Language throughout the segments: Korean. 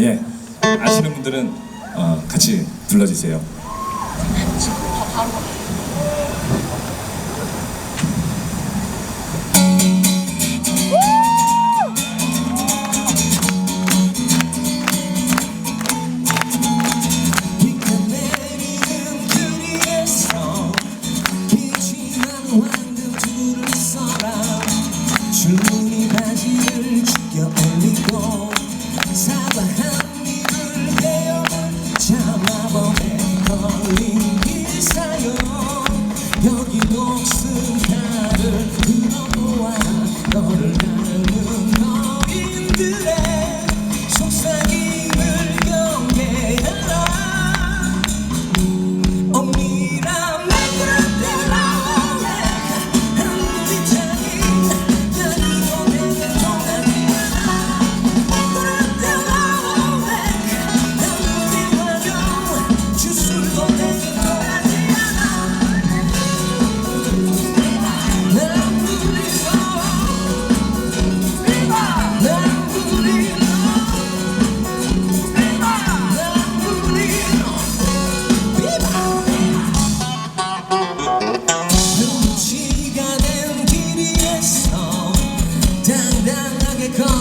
예 아시는 분들은 어, 같이 불러주세요. 여기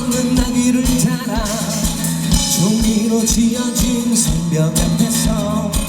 없는 나귀를 타라. 종이로 지어진 성벽 앞에서